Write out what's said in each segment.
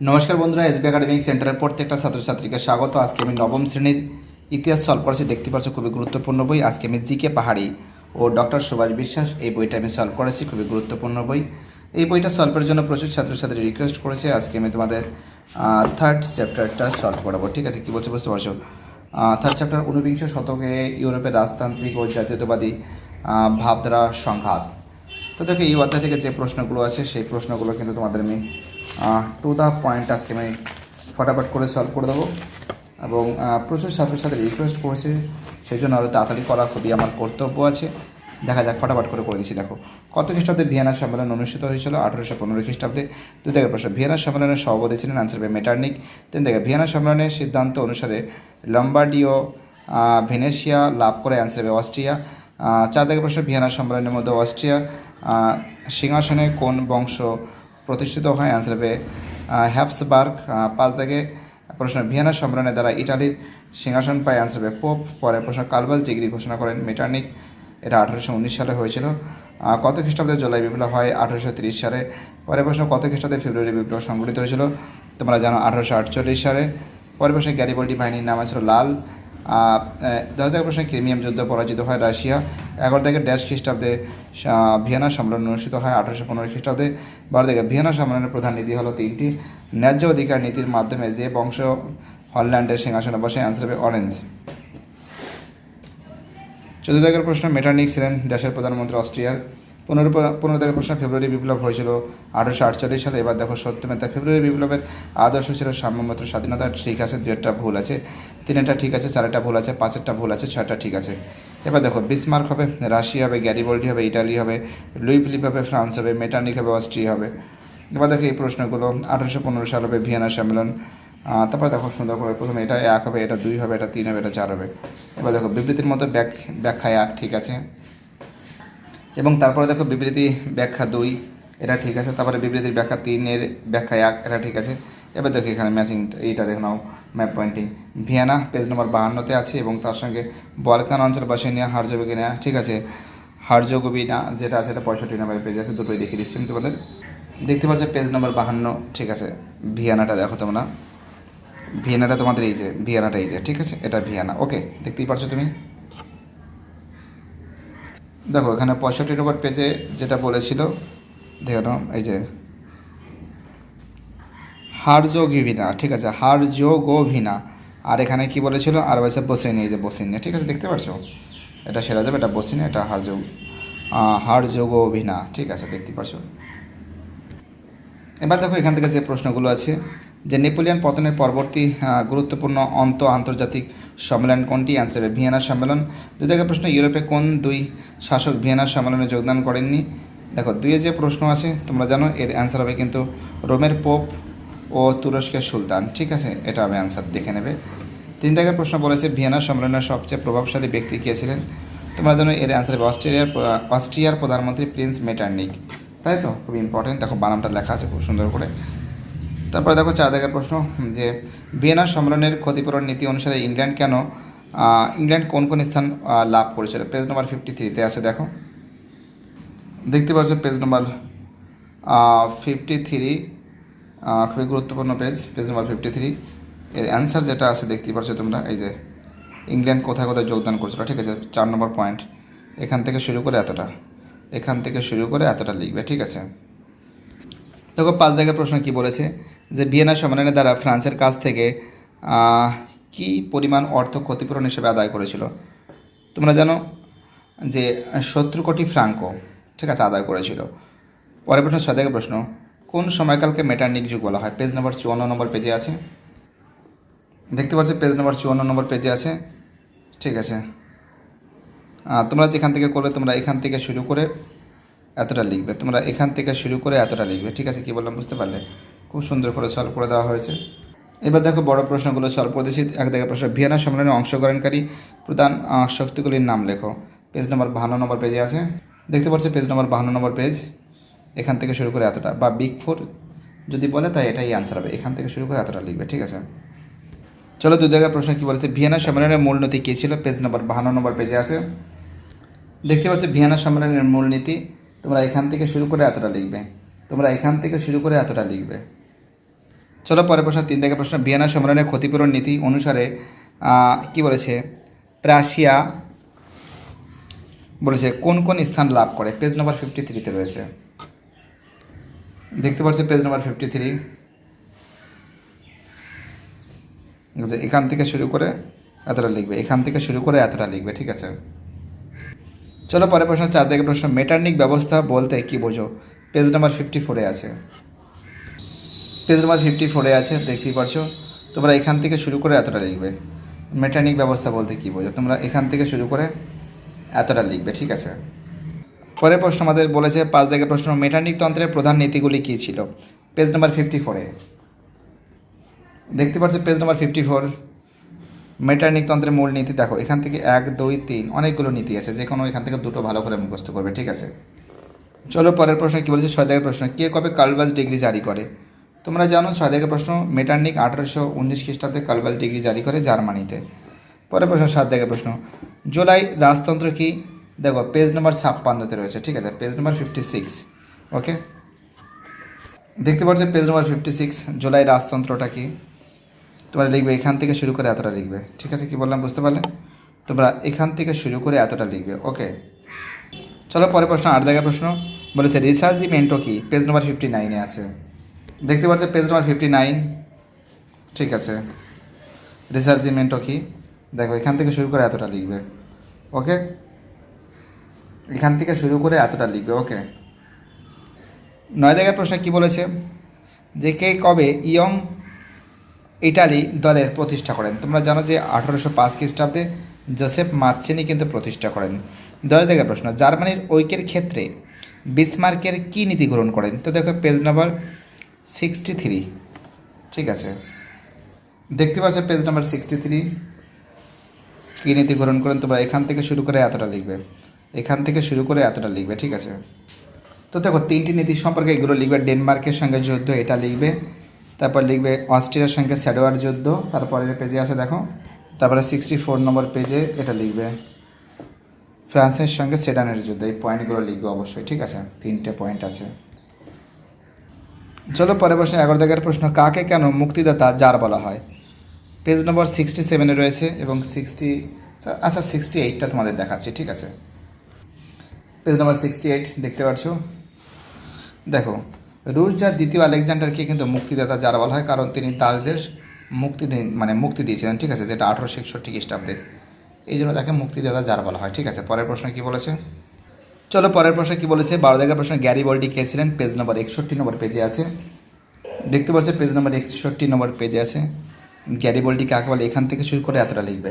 নমস্কার বন্ধুরা, SB academic সেন্টারের প্রত্যেকটা ছাত্রছাত্রীকে স্বাগত। আজকে আমি নবম শ্রেণির ইতিহাস সলভ করেছি, দেখতে পাচ্ছ খুবই গুরুত্বপূর্ণ বই। আজকে আমি জিকে পাহাড়ি ও ডক্টর সুভাষ বিশ্বাস এই বইটা আমি সলভ করেছি, খুবই গুরুত্বপূর্ণ বই। এই বইটা সলভের জন্য প্রচুর ছাত্রছাত্রী রিকোয়েস্ট করেছে। আজকে আমি তোমাদের থার্ড চ্যাপ্টারটা সলভ করাবো, ঠিক আছে? কী বলছে বুঝতে পারছ? থার্ড চ্যাপ্টার ঊনবিংশ শতকে ইউরোপের রাজতান্ত্রিক ও জাতীয়তাবাদী ভাবধারা সংঘাত। তো দেখো, এই অধ্যায় থেকে যে প্রশ্নগুলো আছে, সেই প্রশ্নগুলো কিন্তু তোমাদের আমি টু দ্য পয়েন্ট আজকে আমি ফটাফট করে সলভ করে দেবো। এবং প্রচুর ছাত্রছাত্রী রিকোয়েস্ট করেছে, সেই জন্য আরও তাড়াতাড়ি করা খুবই আমার কর্তব্য আছে। দেখা যাক, ফটাফট করে করে দিচ্ছি। দেখো, কত খ্রিস্টাব্দে ভিয়েনা সম্মেলন অনুষ্ঠিত হয়েছিল? আঠারোশো পনেরো খ্রিস্টাব্দে। দুই থেকে প্রশ্ন, ভিয়েনা সম্মেলনের সভাপতি ছিলেন আনসার বাই মেটার্নিক। তিন থেকে, ভিয়েনা সম্মেলনের সিদ্ধান্ত অনুসারে লম্বার্ডিও ভেনেশিয়া লাভ করে আনসার বাই অস্ট্রিয়া। চার থেকে প্রশ্ন, ভিয়েনা সম্মেলনের মধ্যে অস্ট্রিয়া। সিংহাসনে কোন বংশ প্রতিষ্ঠিত হয়? আনসার হবে হ্যাপসবার্গ পাঁচ থেকে প্রশ্ন, ভিয়েনা সম্মেলনের দ্বারা ইটালির সিংহাসন পায়? আনসার হবে, পোপ। পরে প্রশ্ন কালবাস ডিগ্রি ঘোষণা করেন মেটার্নিক। এটা আঠারোশো উনিশ সালে হয়েছিল। কত খ্রিস্টাব্দে জুলাই বিপ্লব হয়? আঠারোশো তিরিশ সালে। পরে প্রশ্ন, কত খ্রিস্টাব্দে ফেব্রুয়ারি বিপ্লব সংঘটিত হয়েছিল? তোমরা জানো, আঠারোশো আটচল্লিশ সালে। পরে প্রশ্নে গ্যারিবল্ডি বাহিনীর নাম ছিল লাল। দশ থেকে প্রশ্নে, ক্রিমিয়াম যুদ্ধ পরাজিত হয় রাশিয়া। এগারো থেকে ড্যাশ খ্রিস্টাব্দে ভিয়েনা সম্মেলন অনুষ্ঠিত হয় আঠারোশো পনেরো খ্রিস্টাব্দে। থেকে ভিয়েনা সম্মেলনের প্রধান নীতি হলো তিনটি। ন্যায্য অধিকার নীতির মাধ্যমে যে বংশ হল্যান্ডের সিংহাসনে বসে আনসার হবে অরেঞ্জ চোদ্দ থেকে প্রশ্ন মেটার্নিক ছিলেন দেশের প্রধানমন্ত্রী অস্ট্রিয়ার। পনেরো পনেরো থেকে প্রশ্ন, ফেব্রুয়ারি বিপ্লব হয়েছিল আঠারোশো আটচল্লিশ সালে। এবার দেখো সত্যমেতা ফেব্রুয়ারি বিপ্লবের আদর্শ ছিল সাম্যমাত্র স্বাধীনতা। ঠিক আছে দু একটা ভুল আছে। তিনটা ঠিক আছে চারটা ভুল আছে পাঁচেরটা ভুল আছে ছয়টা ঠিক আছে। এবার দেখো বিসমার্ক হবে রাশিয়া হবে গ্যারিবোল্ডি হবে ইটালি হবে লুই ফিলিপ হবে ফ্রান্স হবে মেটানিক হবে অস্ট্রিয়া হবে। এবার দেখো এই প্রশ্নগুলো, আঠারোশো পনেরো সাল হবে ভিয়েনা সম্মেলন। তারপরে দেখো সুন্দর করে প্রথমে এটা এক হবে, এটা দুই হবে, এটা তিন হবে, এটা চার হবে। এবার দেখো, বিবৃতির মতো ব্যাখ্যা এক ঠিক আছে? এবং তারপরে দেখো, বিবৃতি ব্যাখ্যা দুই, এটা ঠিক আছে? তারপরে বিবৃতির ব্যাখ্যা তিনের ব্যাখ্যা এক এটা ঠিক আছে? এবার দেখো এখানে ম্যাচিং এইটা দেখে নাও। Map pointing. Vienna, page number বাহান্নতে আছে এবং তার সঙ্গে বলকান অঞ্চল বসে নেওয়া হার্জোগিনা ঠিক আছে? হার্জোগোবিনা যেটা আছে এটা পঁয়ষট্টি নম্বরের পেজ আছে, দুটোই দেখিয়ে দিচ্ছি আমি তোমাদের দেখতে পাচ্ছ পেজ নম্বর বাহান্ন, ঠিক আছে? ভিয়ানাটা দেখো তোমরা। ভিয়েনাটা তোমাদের এই যে, ভিয়ানাটা এই যে, ঠিক আছে? এটা ভিয়ানা, ওকে, দেখতেই পারছ তুমি? দেখো, এখানে পঁয়ষট্টি নম্বর পেজে যেটা বলেছিল, দেখো এই যে হারজোগিভিনা, ঠিক আছে, হারজোগোভিনা। আর এখানে কি বলেছিল? আর বলছে বসিনি, এই যে বসিনি ঠিক আছে, দেখতে পাচ্ছ এটা সেরা যাবে, এটা বসিনি, এটা হারজো হারজোগোভিনা, ঠিক আছে, দেখতে পাচ্ছ এবার দেখো এখান থেকে যে প্রশ্নগুলো আছে, যে নেপোলিয়ন পতনের পরবর্তী গুরুত্বপূর্ণ অন্ত আন্তর্জাতিক সম্মেলন কোনটি? অ্যান্সার হবে ভিয়েনা সম্মেলন। দুই থেকে প্রশ্ন, ইউরোপে কোন দুই শাসক ভিয়েনা সম্মেলনে যোগদান করেননি? দেখো দুইয়ে যে প্রশ্ন আছে, তোমরা জানো, এর অ্যান্সার হবে কিন্তু রোমের পোপ ও তুরস্কের সুলতান। ঠিক আছে? এটা হবে অ্যান্সার দেখে নেবে। তিন থেকে প্রশ্ন বলেছে, ভিয়েনা সম্মেলনের সবচেয়ে প্রভাবশালী ব্যক্তি কে ছিলেন? তোমরা জানো এর অ্যান্সার হবে অস্ট্রেলিয়ার অস্ট্রিয়ার প্রধানমন্ত্রী প্রিন্স মেটার্নিক। তাই তো? খুব ইম্পর্টেন্ট দেখো বানামটা লেখা আছে খুব সুন্দর করে। তারপরে দেখো, চার দাগের প্রশ্ন, যে ভিয়েনা সম্মেলনের ক্ষতিপূরণ নীতি অনুসারে ইংল্যান্ড কেন ইংল্যান্ড কোন কোন স্থান লাভ করেছিল? পেজ নম্বর ফিফটি থ্রিতে আছে, দেখো। দেখতে পাচ্ছ পেজ নম্বর ফিফটি থ্রি খুবই গুরুত্বপূর্ণ page page number fifty three এর অ্যান্সার যেটা আছে দেখতেই পারছ তোমরা, এই যে ইংল্যান্ড কোথায় কোথায় যোগদান করেছিল ঠিক আছে, চার নম্বর পয়েন্ট এখান থেকে শুরু করে এতটা, এখান থেকে শুরু করে এতটা লিখবে, ঠিক আছে? দেখো, পাঁচ দাগের প্রশ্ন কি বলেছে? যে ভিয়েনা সম্মেলনের দ্বারা ফ্রান্সের কাছ থেকে কি পরিমাণ অর্থ ক্ষতিপূরণ হিসেবে আদায় করেছিল? তোমরা জানো যে সত্তর কোটি ফ্রাঙ্কো, ঠিক আছে, আদায় করেছিল। পরের প্রশ্ন, ছয় দাগের প্রশ্ন কোন সময়কালকে মেটার্নিক যুগ বলা হয়? পেজ নাম্বার চুয়ান্ন নম্বর পেজে আছে। দেখতে পাচ্ছ পেজ নাম্বার চুয়ান্ন নম্বর পেজে আছে। ঠিক আছে। তোমরা যেখান থেকে করবে, তোমরা এখান থেকে শুরু করে এতটা লিখবে। তোমরা এখান থেকে শুরু করে এতটা লিখবে। ঠিক আছে, কি বললাম, বুঝতে পারলে? খুব সুন্দর করে সলভ করে দেওয়া হয়েছে। এবার দেখো বড় প্রশ্নগুলো সলভ করে দিয়েছি এক দেখে প্রশ্ন, ভিয়েনা সম্মেলনে অংশগ্রহণকারী প্রধান শক্তিগুলির নাম লেখো। পেজ নম্বর বাহান্ন নম্বর পেজে আছে। দেখতে পাচ্ছ পেজ নম্বর বাহান্ন নম্বর পেজ এখান থেকে শুরু করে এতটা, বা বিগ ফোর যদি বলে তাই এটাই আনসার হবে। এখান থেকে শুরু করে এতটা লিখবে, ঠিক আছে? চলো দু জায়গায় প্রশ্ন কী বলেছে? ভিয়েনা সম্মেলনের মূলনীতি কী ছিল? পেজ নম্বর বাহান্ন নম্বর পেজে আছে। দেখতে পাচ্ছ ভিয়েনা সম্মেলনের মূলনীতি তোমরা এখান থেকে শুরু করে এতটা লিখবে। তোমরা এখান থেকে শুরু করে এতটা লিখবে। চলো পরের প্রশ্ন, তিন থেকে প্রশ্ন। ভিয়েনা সম্মেলনের ক্ষতিপূরণ নীতি অনুসারে কি বলেছে? প্রাশিয়া বলেছে, কোন কোন স্থান লাভ করে? পেজ নম্বর ফিফটি থ্রিতে রয়েছে। দেখতে পাচ্ছি পেজ নাম্বার ফিফটি থ্রি এখান থেকে শুরু করে এতটা লিখবে, এখান থেকে শুরু করে এতটা লিখবে, ঠিক আছে? চলো পরে প্রশ্ন চার থেকে প্রশ্ন মেটার্নিক ব্যবস্থা বলতে কি বোঝো? পেজ নাম্বার ফিফটি ফোরে আছে। পেজ নাম্বার ফিফটি ফোরে আছে, দেখতেই পারছ? তোমরা এখান থেকে শুরু করে এতটা লিখবে। মেটার্নিক ব্যবস্থা বলতে কি বোঝো? তোমরা এখান থেকে শুরু করে এতটা লিখবে, ঠিক আছে? পরের প্রশ্ন আমাদের বলেছে, পাঁচ থেকে প্রশ্ন, মেটানিক তন্ত্রের প্রধান নীতিগুলি কী ছিল? পেজ নাম্বার ফিফটি ফোরে দেখতে পাচ্ছ পেজ নাম্বার ফিফটি ফোর মেটানিক তন্ত্রের মূল নীতি, দেখো, এখান থেকে এক, দুই, তিন, অনেকগুলো নীতি আছে যে কোনো এখান থেকে দুটো ভালো করে মুখস্থ করবে, ঠিক আছে? চলো পরের প্রশ্ন কী বলেছে, ছয় দাগের প্রশ্ন, কে কবে কালবাজ ডিগ্রি জারি করে? তোমরা জানো, ছয় দাগের প্রশ্ন মেটার্নিক আঠারোশো উনিশ খ্রিস্টাব্দে কালবাজ ডিগ্রি জারি করে জার্মানিতে। পরের প্রশ্ন, সাত দাগের প্রশ্ন, জুলাই রাজতন্ত্র কি? দেখো পেজ নাম্বার ছাপ্পান্নতে রয়েছে, ঠিক আছে? Page number fifty six okay দেখতে পাচ্ছ page number fifty six July রাজতন্ত্রটা কি? তোমরা লিখবে, এখান থেকে শুরু করে এতটা লিখবে, ঠিক আছে? কি বললাম, বুঝতে পারলে? তোমরা এখান থেকে শুরু করে এতটা লিখবে ওকে চলো, পরের প্রশ্ন আট দেখা প্রশ্ন। বলেছে, রিসার্জিমেন্টও কি? পেজ নাম্বার ফিফটি নাইনে আছে। দেখতে পাচ্ছ পেজ নাম্বার ফিফটি নাইন ঠিক আছে? রিসার্জিমেন্টও কি? দেখো, এখান থেকে শুরু করে এতটা লিখবে ওকে এখান থেকে শুরু করে এতটা লিখবে ওকে নয় দাগের প্রশ্ন কী বলেছে? যে কে কবে ইয়ং ইটালি দলের প্রতিষ্ঠা করেন? তোমরা জানো যে আঠারোশো পাঁচ খ্রিস্টাব্দে জোসেফ মাচ্ছিনি কিন্তু প্রতিষ্ঠা করেন। দশ থেকে প্রশ্ন, জার্মানির ঐক্যের ক্ষেত্রে বিসমার্কের কী নীতি গ্রহণ করেন? তো দেখো পেজ নাম্বার সিক্সটি থ্রি ঠিক আছে? দেখতে পাচ্ছ পেজ নাম্বার সিক্সটি থ্রি কী নীতি গ্রহণ করেন? তোমরা এখান থেকে শুরু করে এতটা লিখবে। এখান থেকে শুরু করে এতটা লিখবে, ঠিক আছে? তো দেখো, তিনটি নীতি সম্পর্কে এগুলো লিখবে ডেনমার্কের সঙ্গে যুদ্ধ, এটা লিখবে। তারপর লিখবে অস্ট্রিয়ার সঙ্গে স্যাডোয়ার যুদ্ধ, তারপরের পেজে আছে দেখো, তারপরে সিক্সটি ফোর নম্বর পেজে এটা লিখবে। ফ্রান্সের সঙ্গে সেডানের যুদ্ধ, এই পয়েন্টগুলো লিখবে অবশ্যই, ঠিক আছে? তিনটে পয়েন্ট আছে। চলো পরে প্রশ্ন এগারো দাগের প্রশ্ন, কাকে কেন মুক্তিদাতা যার বলা হয়? পেজ নম্বর সিক্সটি সেভেনে রয়েছে এবং সিক্সটি আচ্ছা সিক্সটি এইটটা তোমাদের দেখাচ্ছি, ঠিক আছে? পেজ নম্বর সিক্সটি এইট দেখতে পাচ্ছ? দেখো রুশ যার দ্বিতীয় আলেকজান্ডারকে কিন্তু মুক্তিদাতা যার বলা হয়, কারণ তিনি দাসদের মুক্তি মানে মুক্তি দিয়েছিলেন, ঠিক আছে, যেটা আঠারোশো একষট্টি খ্রিস্টাব্দে। এই জন্য তাকে মুক্তিদাতা যার বলা হয়, ঠিক আছে, পরের প্রশ্ন কি বলেছে? চলো পরের প্রশ্ন কি বলেছে? বারো দাগের প্রশ্ন, গ্যারি বল্টি কে পেজ নম্বর একষট্টি নম্বর পেজে আছে। দেখতে পাচ্ছ পেজ নম্বর একষট্টি নম্বর পেজে আছে। গ্যারি বল্টি কাকে বলে? এখান থেকে শুরু করে এতটা লিখবে।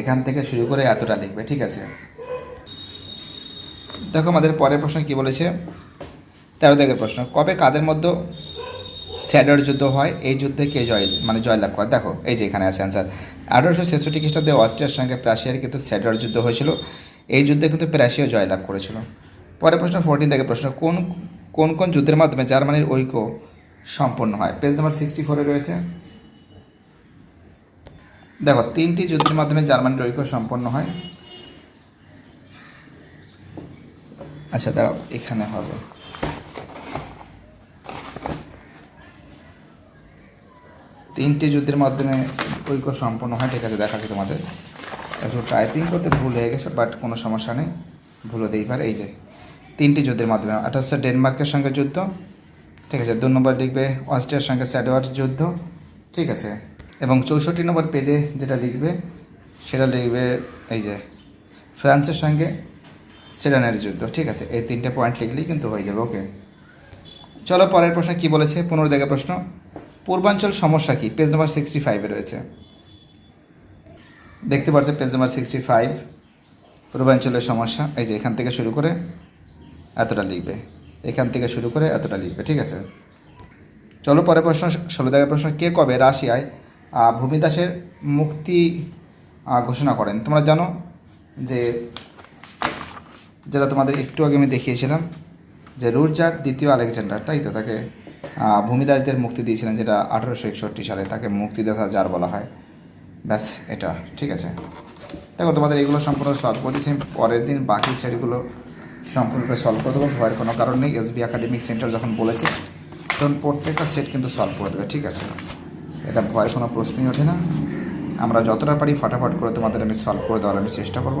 এখান থেকে শুরু করে এতটা লিখবে, ঠিক আছে। দেখো আমাদের পরের প্রশ্ন কি বলেছে? তেরো দাগের প্রশ্ন। কবে কাদের মধ্যে স্যাডার যুদ্ধ হয়? এই যুদ্ধে কে জয় মানে জয়লাভ করে? দেখো, এই যে এখানে আছে অ্যান্সার আঠারোশো ছেষট্টি খ্রিস্টাব্দে অস্ট্রিয়ার সঙ্গে প্রাশিয়ার কিন্তু স্যাডার যুদ্ধ হয়েছিল। এই যুদ্ধে কিন্তু প্রাশিয়া জয়লাভ করেছিল। পরের প্রশ্ন ফোরটিন থেকে প্রশ্ন, কোন কোন কোন যুদ্ধের মাধ্যমে জার্মানির ঐক্য সম্পন্ন হয়? পেজ নাম্বার সিক্সটি ফোরে রয়েছে। দেখো, তিনটি যুদ্ধের মাধ্যমে জার্মানির ঐক্য সম্পন্ন হয়। আচ্ছা দাঁড়াও, এখানে হবে। তিনটি যুদ্ধের মাধ্যমে ঐক্য সম্পন্ন হয়, ঠিক আছে, দেখাচ্ছি তোমাদের। একটু টাইপিং করতে ভুল হয়ে গেছে বাট কোনো সমস্যা নেই ভুল হতেই পারে, এই যে। তিনটি যুদ্ধের মাধ্যমে, একটা হচ্ছে ডেনমার্কের সঙ্গে যুদ্ধ, ঠিক আছে, দু নম্বর লিখবে অস্ট্রিয়ার সঙ্গে স্যাডওয়ার যুদ্ধ, ঠিক আছে, এবং চৌষট্টি নম্বর পেজে যেটা লিখবে, সেটা লিখবে এই যে, ফ্রান্সের সঙ্গে সেডানের যুদ্ধ, ঠিক আছে? এই তিনটে পয়েন্ট লিখলেই কিন্তু হয়ে যাবে ওকে চলো পরের প্রশ্ন কি বলেছে? পনেরো দেখা প্রশ্ন। পূর্বাঞ্চল সমস্যা কি? পেজ নাম্বার সিক্সটি ফাইভে রয়েছে। দেখতে পাচ্ছ পেজ নাম্বার সিক্সটি ফাইভ পূর্বাঞ্চলের সমস্যা। এই যে এখান থেকে শুরু করে এতটা লিখবে। এখান থেকে শুরু করে এতটা লিখবে, ঠিক আছে? চলো পরের প্রশ্ন ষোলো দেখার প্রশ্ন, কে কবে রাশিয়ায় ভূমিদাসের মুক্তি ঘোষণা করেন? তোমরা জানো যে যেটা তোমাদের একটু আগে আমি দেখিয়েছিলাম, যে রুটজার দ্বিতীয় আলেকজান্ডার, তাই তো? তাকে ভূমিদাসদের মুক্তি দিয়েছিলেন যেটা আঠারোশো একষট্টি সালে, তাকে মুক্তিদাতা যার বলা হয়। ব্যাস, এটা, ঠিক আছে? দেখো, তোমাদের এগুলো সম্পূর্ণ সলভ করে পরের দিন বাকি সেটগুলো সম্পূর্ণ সলভ করে দেবো, ভয়ের কোনো কারণ নেই। এসবি একাডেমিক সেন্টার যখন বলেছে, তখন প্রত্যেকটা সেট কিন্তু সলভ করে দেবে, ঠিক আছে? এটা ভয়ের কোনো প্রশ্নই ওঠে না। আমরা যতটা পারি ফাটাফাট করে তোমাদের আমি সলভ করে দেওয়ার আমি চেষ্টা করব।